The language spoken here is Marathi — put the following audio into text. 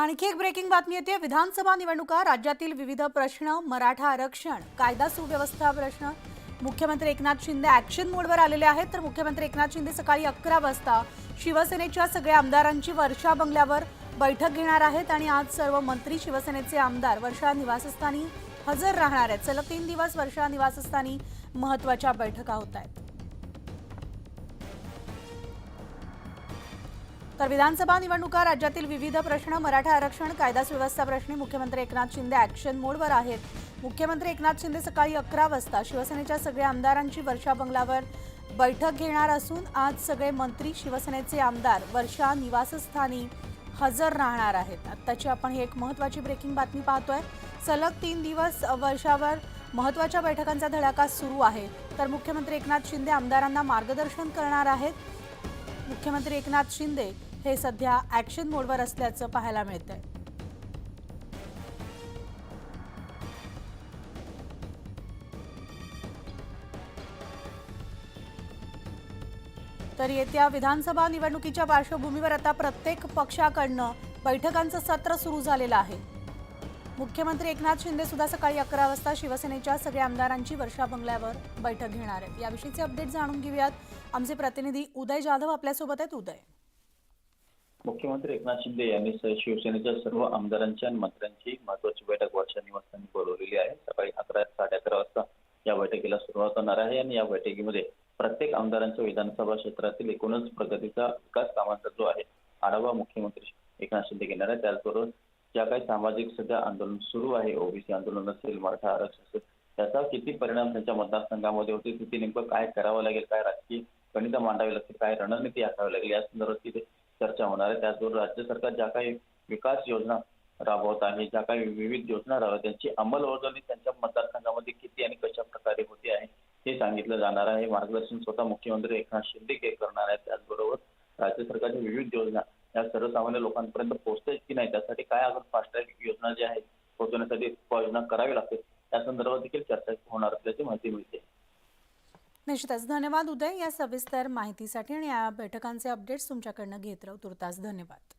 आणखी एक ब्रेकिंग बातमी येते. विधानसभा निवडणुका राज्यातील विविध प्रश्न मराठा आरक्षण कायदा सुव्यवस्था प्रश्न. मुख्यमंत्री एकनाथ शिंदे ऍक्शन मोडवर आलेले आहेत. तर मुख्यमंत्री एकनाथ शिंदे सकाळी अकरा वाजता शिवसेनेच्या सगळ्या आमदारांची वर्षा बंगल्यावर बैठक घेणार आहेत आणि आज सर्व मंत्री शिवसेनेचे आमदार वर्षा निवासस्थानी हजर राहणार आहेत. सलग तीन दिवस वर्षा निवासस्थानी महत्त्वाच्या बैठका होत आहेत. तर विधानसभा निवडणुका राज्यातील विविध प्रश्न मराठा आरक्षण कायदा सुव्यवस्था प्रश्नी मुख्यमंत्री एकनाथ शिंदे ऍक्शन मोडवर आहेत. मुख्यमंत्री एकनाथ शिंदे सकाळी अकरा वाजता शिवसेनेच्या सगळ्या आमदारांची वर्षा बंगलावर बैठक घेणार असून आज सगळे मंत्री शिवसेनेचे आमदार वर्षा निवासस्थानी हजर राहणार आहेत. आत्ताची आपण ही एक महत्वाची ब्रेकिंग बातमी पाहतोय. सलग तीन दिवस वर्षावर महत्त्वाच्या बैठकांचा धडाका सुरू आहे. तर मुख्यमंत्री एकनाथ शिंदे आमदारांना मार्गदर्शन करणार आहेत. मुख्यमंत्री एकनाथ शिंदे हे सध्या ऍक्शन मोडवर असल्याचं पाहायला मिळतंय. तर येत्या विधानसभा निवडणुकीच्या पार्श्वभूमीवर आता प्रत्येक पक्षाकडनं बैठकांचं सत्र सुरू झालेलं आहे. मुख्यमंत्री एकनाथ शिंदे सुद्धा सकाळी अकरा वाजता शिवसेनेच्या सगळ्या आमदारांची वर्षा बंगल्यावर बैठक घेणार आहेत. याविषयीचे अपडेट जाणून घेऊयात. आमचे प्रतिनिधी उदय जाधव आपल्यासोबत आहेत. उदय. मुख्यमंत्री एकनाथ शिंदे यांनी शिवसेनेच्या सर्व आमदारांची आणि मंत्र्यांची महत्वाची बैठक वर्षा निवासस्थानी बोलवलेली आहे. सकाळी अकरा साडे अकरा वाजता या बैठकीला सुरुवात होणार आहे आणि या बैठकीमध्ये प्रत्येक आमदारांच्या विधानसभा क्षेत्रातील एकूणच प्रगतीचा विकास कामांचा जो आहे आढावा मुख्यमंत्री एकनाथ शिंदे घेणार आहे त्याचबरोबर ज्या काही सामाजिक सध्या आंदोलन सुरू आहे ओबीसी आंदोलन असेल मराठा आरक्षण असेल त्याचा किती परिणाम त्यांच्या मतदारसंघामध्ये होते तिथे नेमकं काय करावं लागेल काय राजकीय गणित मांडावी लागतील काय रणनीती आखावी लागेल या संदर्भात तिथे चर्चा होणार आहे. त्याचबरोबर राज्य सरकार ज्या काही विकास योजना राबवत आहे ज्या काही विविध योजना राबवत त्यांची अंमलबजावणी त्यांच्या मतदारसंघामध्ये किती आणि कशा प्रकारे होते आहे हे सांगितलं जाणार आहे. मार्गदर्शन स्वतः मुख्यमंत्री एकनाथ शिंदे के- करणार आहेत. त्याचबरोबर राज्य सरकारच्या विविध योजना या सर्वसामान्य लोकांपर्यंत पोहोचतायत की नाही त्यासाठी काय अजून फास्टॅग योजना ज्या आहेत पोहोचवण्यासाठी उपाययोजना करावी लागते त्या संदर्भात देखील चर्चा होणार असल्याची माहिती मिळते. निश्चितच. धन्यवाद उदय. या सविस्तर माहितीसाठी आणि या बैठकांचे अपडेट्स तुमच्याकडनं घेत राहू. तुर्तास धन्यवाद.